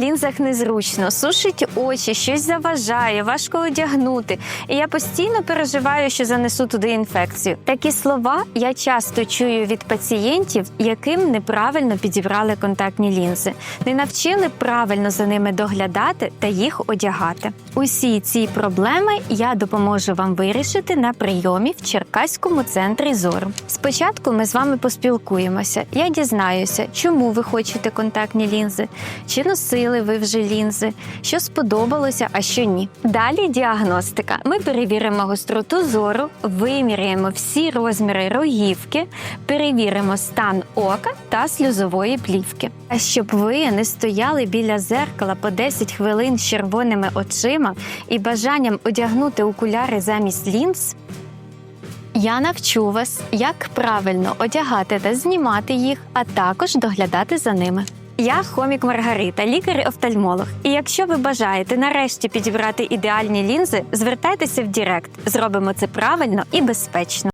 лінзах незручно, сушить очі, щось заважає, важко одягнути. І я постійно переживаю, що занесу туди інфекцію. Такі слова я часто чую від пацієнтів, яким неправильно підібрали контактні лінзи, не навчили правильно за ними доглядати та їх одягати. Усі ці проблеми я допоможу вам вирішити на прийомі в Черкаському центрі зору. Спочатку ми з вами поспілкуємося. Я дізнаюся, чому ви хочете контактні лінзи, чи носили ви вже лінзи, що сподобалося, а що ні. Далі діагностика. Ми перевіримо гостроту зору, виміряємо всі розміри рогівки, перевіримо стан ока та сльозової плівки. А щоб ви не стояли біля зеркала по 10 хвилин з червоними очима і бажанням одягнути окуляри замість лінз. Я навчу вас, як правильно одягати та знімати їх, а також доглядати за ними. Я хомік Маргарита, лікар-офтальмолог. І якщо ви бажаєте нарешті підібрати ідеальні лінзи, звертайтеся в Дірект. Зробимо це правильно і безпечно.